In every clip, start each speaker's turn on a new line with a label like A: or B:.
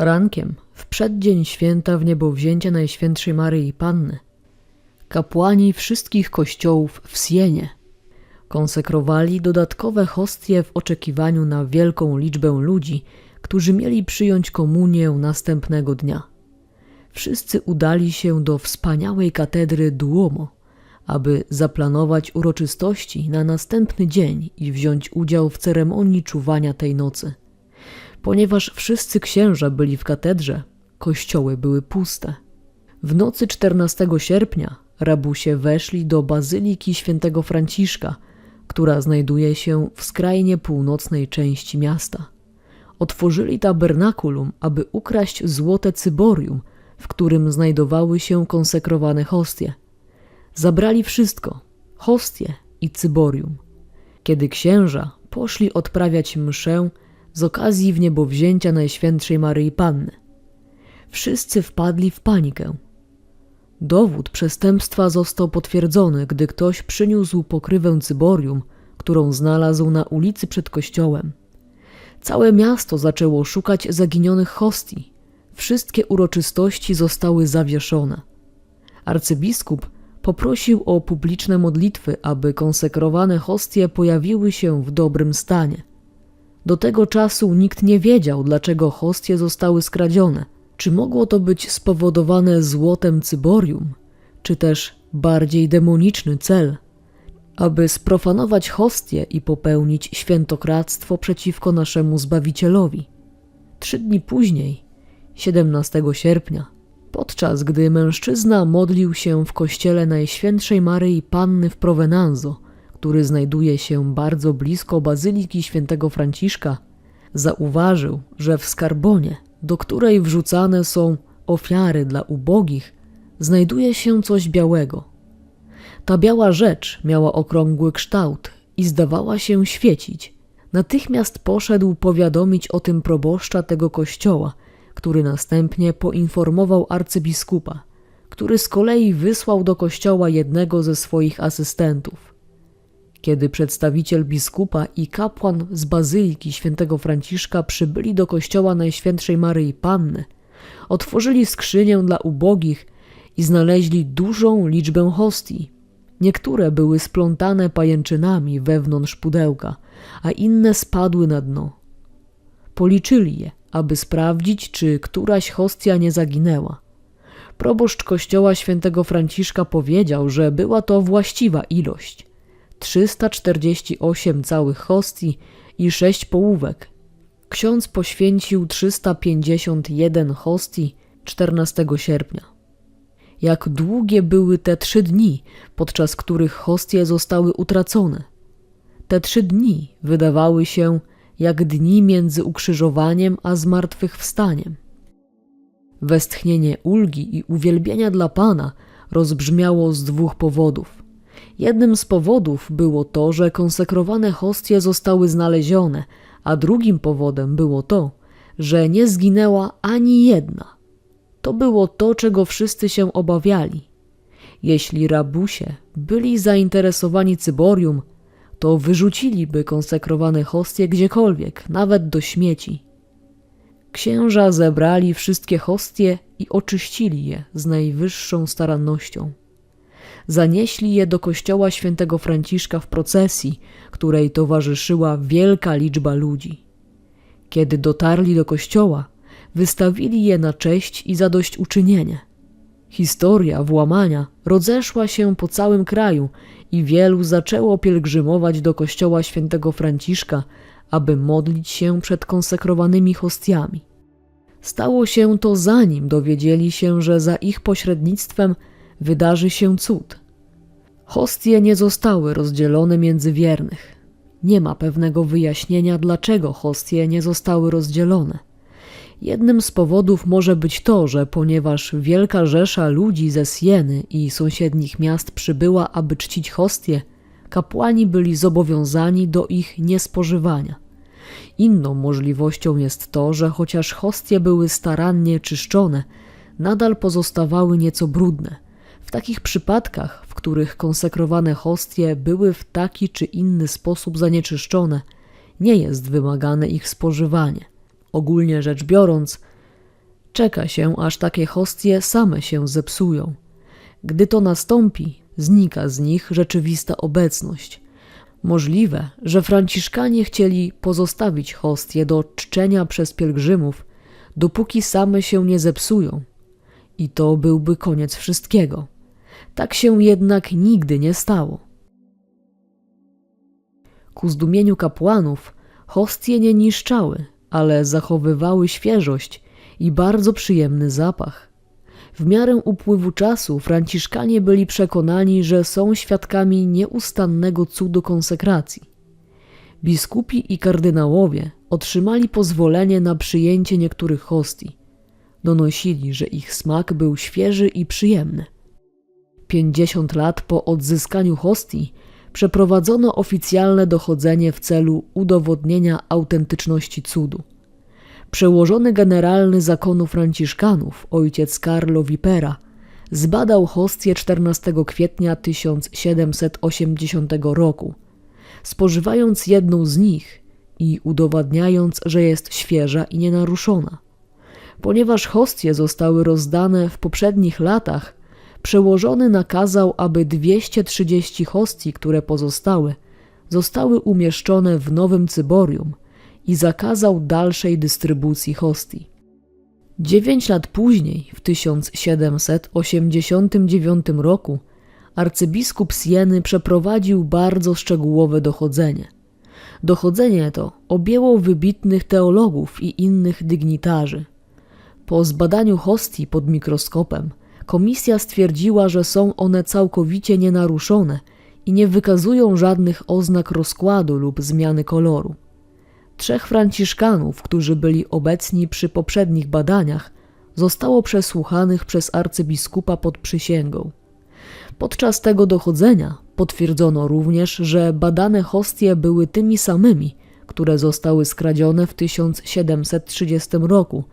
A: Rankiem, w przeddzień święta w niebowzięcia Najświętszej Maryi Panny, kapłani wszystkich kościołów w Sienie konsekrowali dodatkowe hostie w oczekiwaniu na wielką liczbę ludzi, którzy mieli przyjąć komunię następnego dnia. Wszyscy udali się do wspaniałej katedry Duomo, aby zaplanować uroczystości na następny dzień i wziąć udział w ceremonii czuwania tej nocy. Ponieważ wszyscy księża byli w katedrze, kościoły były puste. W nocy 14 sierpnia rabusie weszli do bazyliki świętego Franciszka, która znajduje się w skrajnie północnej części miasta. Otworzyli tabernakulum, aby ukraść złote cyborium, w którym znajdowały się konsekrowane hostie. Zabrali wszystko hostie i cyborium. Kiedy księża poszli odprawiać mszę z okazji wniebowzięcia Najświętszej Maryi Panny, wszyscy wpadli w panikę. Dowód przestępstwa został potwierdzony, gdy ktoś przyniósł pokrywę cyborium, którą znalazł na ulicy przed kościołem. Całe miasto zaczęło szukać zaginionych hostii. Wszystkie uroczystości zostały zawieszone. Arcybiskup poprosił o publiczne modlitwy, aby konsekrowane hostie pojawiły się w dobrym stanie. Do tego czasu nikt nie wiedział, dlaczego hostie zostały skradzione. Czy mogło to być spowodowane złotem cyborium, czy też bardziej demoniczny cel, aby sprofanować hostie i popełnić świętokradztwo przeciwko naszemu Zbawicielowi? Trzy dni później, 17 sierpnia, podczas gdy mężczyzna modlił się w kościele Najświętszej Maryi Panny w Provenanzo, który znajduje się bardzo blisko bazyliki świętego Franciszka, zauważył, że w skarbonie, do której wrzucane są ofiary dla ubogich, znajduje się coś białego. Ta biała rzecz miała okrągły kształt i zdawała się świecić. Natychmiast poszedł powiadomić o tym proboszcza tego kościoła, który następnie poinformował arcybiskupa, który z kolei wysłał do kościoła jednego ze swoich asystentów. Kiedy przedstawiciel biskupa i kapłan z bazyliki świętego Franciszka przybyli do kościoła Najświętszej Maryi Panny, otworzyli skrzynię dla ubogich i znaleźli dużą liczbę hostii. Niektóre były splątane pajęczynami wewnątrz pudełka, a inne spadły na dno. Policzyli je, aby sprawdzić, czy któraś hostia nie zaginęła. Proboszcz kościoła świętego Franciszka powiedział, że była to właściwa ilość. 348 całych hostii i 6 połówek. Ksiądz poświęcił 351 hostii 14 sierpnia. Jak długie były te trzy dni, podczas których hostie zostały utracone? Te trzy dni wydawały się jak dni między ukrzyżowaniem a zmartwychwstaniem. Westchnienie ulgi i uwielbienia dla Pana rozbrzmiało z dwóch powodów. Jednym z powodów było to, że konsekrowane hostie zostały znalezione, a drugim powodem było to, że nie zginęła ani jedna. To było to, czego wszyscy się obawiali. Jeśli rabusie byli zainteresowani cyborium, to wyrzuciliby konsekrowane hostie gdziekolwiek, nawet do śmieci. Księża zebrali wszystkie hostie i oczyścili je z najwyższą starannością. Zanieśli je do kościoła świętego Franciszka w procesji, której towarzyszyła wielka liczba ludzi. Kiedy dotarli do kościoła, wystawili je na cześć i zadośćuczynienie. Historia włamania rozeszła się po całym kraju i wielu zaczęło pielgrzymować do kościoła świętego Franciszka, aby modlić się przed konsekrowanymi hostiami. Stało się to zanim dowiedzieli się, że za ich pośrednictwem wydarzy się cud. Hostie nie zostały rozdzielone między wiernych. Nie ma pewnego wyjaśnienia, dlaczego hostie nie zostały rozdzielone. Jednym z powodów może być to, że ponieważ wielka rzesza ludzi ze Sieny i sąsiednich miast przybyła, aby czcić hostie, kapłani byli zobowiązani do ich niespożywania. Inną możliwością jest to, że chociaż hostie były starannie czyszczone, nadal pozostawały nieco brudne. W takich przypadkach, w których konsekrowane hostie były w taki czy inny sposób zanieczyszczone, nie jest wymagane ich spożywanie. Ogólnie rzecz biorąc, Czeka się, aż takie hostie same się zepsują. Gdy to nastąpi, znika z nich rzeczywista obecność. Możliwe, że Franciszkanie chcieli pozostawić hostie do czczenia przez pielgrzymów, dopóki same się nie zepsują. I to byłby koniec wszystkiego. Tak się jednak nigdy nie stało. Ku zdumieniu kapłanów, hostie nie niszczały, ale zachowywały świeżość i bardzo przyjemny zapach. W miarę upływu czasu Franciszkanie byli przekonani, że są świadkami nieustannego cudu konsekracji. Biskupi i kardynałowie otrzymali pozwolenie na przyjęcie niektórych hostii. Donosili, że ich smak był świeży i przyjemny. 50 lat po odzyskaniu hostii przeprowadzono oficjalne dochodzenie w celu udowodnienia autentyczności cudu. Przełożony generalny zakonu Franciszkanów, ojciec Carlo Vipera, zbadał hostię 14 kwietnia 1780 roku, spożywając jedną z nich i udowadniając, że jest świeża i nienaruszona. Ponieważ hostie zostały rozdane w poprzednich latach, przełożony nakazał, aby 230 hostii, które pozostały, zostały umieszczone w nowym cyborium i zakazał dalszej dystrybucji hostii. Dziewięć lat później, w 1789 roku, arcybiskup Sieny przeprowadził bardzo szczegółowe dochodzenie. Dochodzenie to objęło wybitnych teologów i innych dygnitarzy. Po zbadaniu hostii pod mikroskopem, komisja stwierdziła, że są one całkowicie nienaruszone i nie wykazują żadnych oznak rozkładu lub zmiany koloru. Trzech franciszkanów, którzy byli obecni przy poprzednich badaniach, zostało przesłuchanych przez arcybiskupa pod przysięgą. Podczas tego dochodzenia potwierdzono również, że badane hostie były tymi samymi, które zostały skradzione w 1730 roku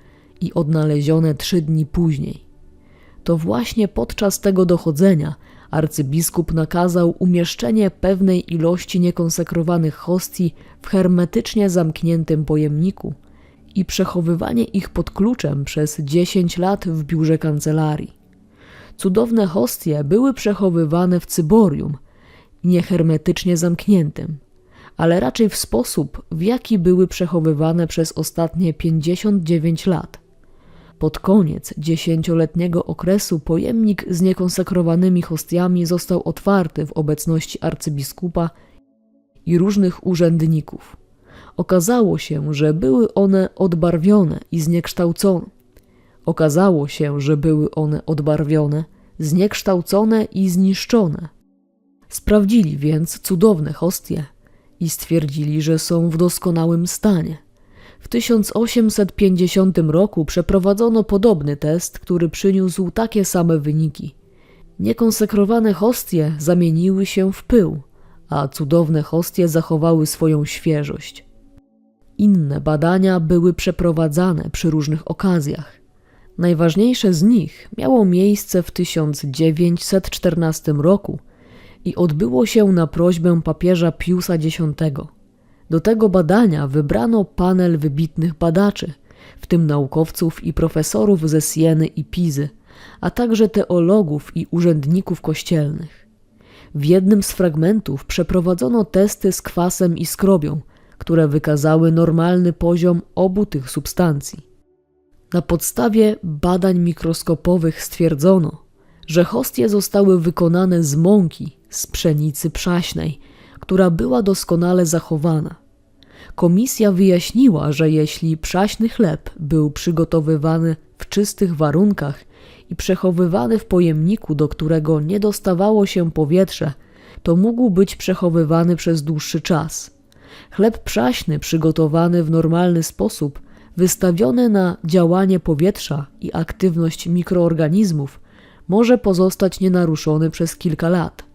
A: i odnalezione trzy dni później. To właśnie podczas tego dochodzenia arcybiskup nakazał umieszczenie pewnej ilości niekonsekrowanych hostii w hermetycznie zamkniętym pojemniku i przechowywanie ich pod kluczem przez 10 lat w biurze kancelarii. Cudowne hostie były przechowywane w cyborium, niehermetycznie zamkniętym, ale raczej w sposób, w jaki były przechowywane przez ostatnie 59 lat – pod koniec dziesięcioletniego okresu pojemnik z niekonsekrowanymi hostiami został otwarty w obecności arcybiskupa i różnych urzędników. Okazało się, że były one odbarwione i zniekształcone. Okazało się, że były one odbarwione, zniekształcone i zniszczone. Sprawdzili więc cudowne hostie i stwierdzili, że są w doskonałym stanie. W 1850 roku przeprowadzono podobny test, który przyniósł takie same wyniki. Niekonsekrowane hostie zamieniły się w pył, a cudowne hostie zachowały swoją świeżość. Inne badania były przeprowadzane przy różnych okazjach. Najważniejsze z nich miało miejsce w 1914 roku i odbyło się na prośbę papieża Piusa X. Do tego badania wybrano panel wybitnych badaczy, w tym naukowców i profesorów ze Sieny i Pizy, a także teologów i urzędników kościelnych. W jednym z fragmentów przeprowadzono testy z kwasem i skrobią, które wykazały normalny poziom obu tych substancji. Na podstawie badań mikroskopowych stwierdzono, że hostie zostały wykonane z mąki z pszenicy przaśnej, która była doskonale zachowana. Komisja wyjaśniła, że jeśli przaśny chleb był przygotowywany w czystych warunkach i przechowywany w pojemniku, do którego nie dostawało się powietrze, to mógł być przechowywany przez dłuższy czas. Chleb przaśny przygotowany w normalny sposób, wystawiony na działanie powietrza i aktywność mikroorganizmów, może pozostać nienaruszony przez kilka lat.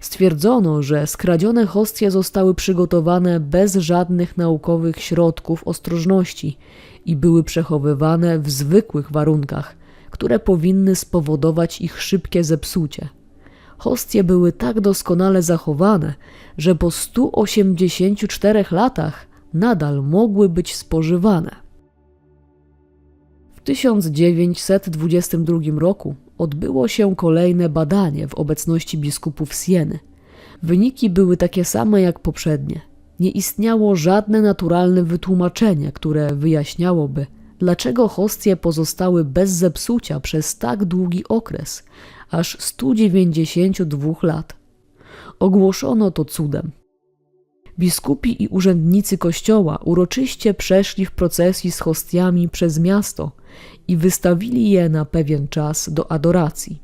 A: Stwierdzono, że skradzione hostie zostały przygotowane bez żadnych naukowych środków ostrożności i były przechowywane w zwykłych warunkach, które powinny spowodować ich szybkie zepsucie. Hostie były tak doskonale zachowane, że po 184 latach nadal mogły być spożywane. W 1922 roku odbyło się kolejne badanie w obecności biskupów Sieny. Wyniki były takie same jak poprzednie. Nie istniało żadne naturalne wytłumaczenie, które wyjaśniałoby, dlaczego hostie pozostały bez zepsucia przez tak długi okres, aż 192 lat. Ogłoszono to cudem. Biskupi i urzędnicy kościoła uroczyście przeszli w procesji z hostiami przez miasto i wystawili je na pewien czas do adoracji.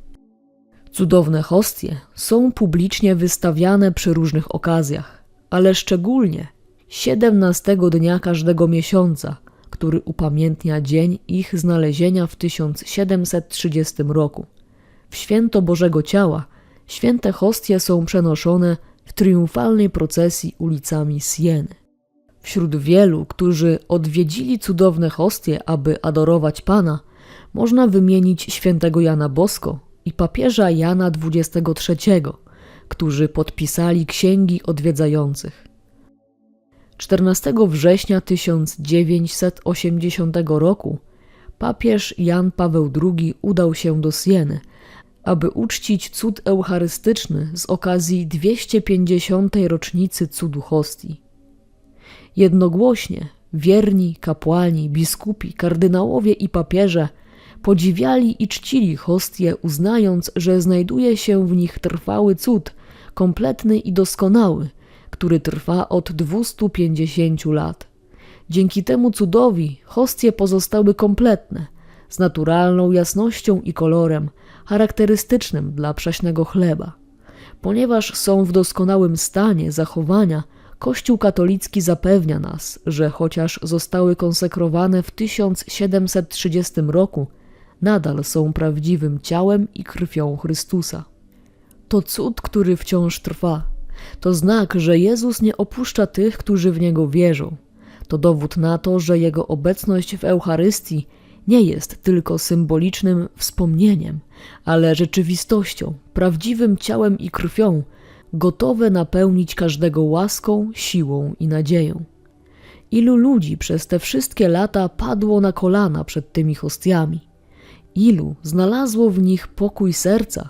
A: Cudowne hostie są publicznie wystawiane przy różnych okazjach, ale szczególnie 17 dnia każdego miesiąca, który upamiętnia dzień ich znalezienia w 1730 roku. W święto Bożego Ciała święte hostie są przenoszone w triumfalnej procesji ulicami Sieny. Wśród wielu, którzy odwiedzili cudowne hostie, aby adorować Pana, można wymienić świętego Jana Bosko i papieża Jana XXIII, którzy podpisali księgi odwiedzających. 14 września 1980 roku papież Jan Paweł II udał się do Sieny, aby uczcić cud eucharystyczny z okazji 250. rocznicy cudu hostii. Jednogłośnie wierni kapłani, biskupi, kardynałowie i papieże podziwiali i czcili hostie, uznając, że znajduje się w nich trwały cud, kompletny i doskonały, który trwa od 250 lat. Dzięki temu cudowi hostie pozostały kompletne, z naturalną jasnością i kolorem, charakterystycznym dla prześnego chleba. Ponieważ są w doskonałym stanie zachowania, Kościół katolicki zapewnia nas, że chociaż zostały konsekrowane w 1730 roku, nadal są prawdziwym ciałem i krwią Chrystusa. To cud, który wciąż trwa. To znak, że Jezus nie opuszcza tych, którzy w Niego wierzą. To dowód na to, że Jego obecność w Eucharystii nie jest tylko symbolicznym wspomnieniem, ale rzeczywistością, prawdziwym ciałem i krwią, gotowe napełnić każdego łaską, siłą i nadzieją. Ilu ludzi przez te wszystkie lata padło na kolana przed tymi hostiami? Ilu znalazło w nich pokój serca?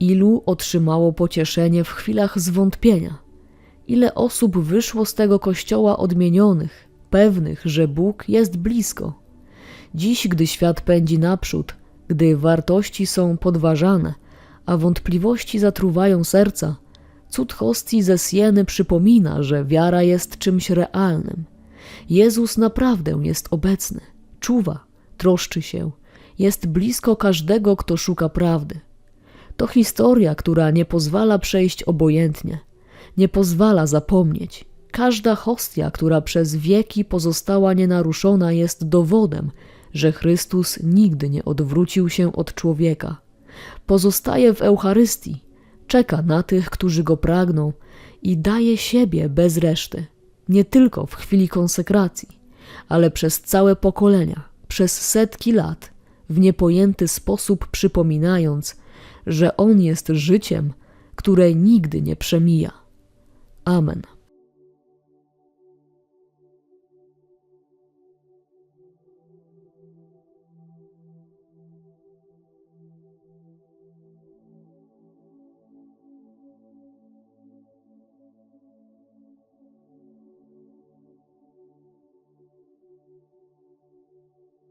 A: Ilu otrzymało pocieszenie w chwilach zwątpienia? Ile osób wyszło z tego kościoła odmienionych, pewnych, że Bóg jest blisko? Dziś, gdy świat pędzi naprzód, gdy wartości są podważane, a wątpliwości zatruwają serca, cud hostii ze Sieny przypomina, że wiara jest czymś realnym. Jezus naprawdę jest obecny, czuwa, troszczy się, jest blisko każdego, kto szuka prawdy. To historia, która nie pozwala przejść obojętnie, nie pozwala zapomnieć. Każda hostia, która przez wieki pozostała nienaruszona, jest dowodem, że Chrystus nigdy nie odwrócił się od człowieka. Pozostaje w Eucharystii, czeka na tych, którzy go pragną i daje siebie bez reszty, nie tylko w chwili konsekracji, ale przez całe pokolenia, przez setki lat, w niepojęty sposób przypominając, że On jest życiem, które nigdy nie przemija. Amen.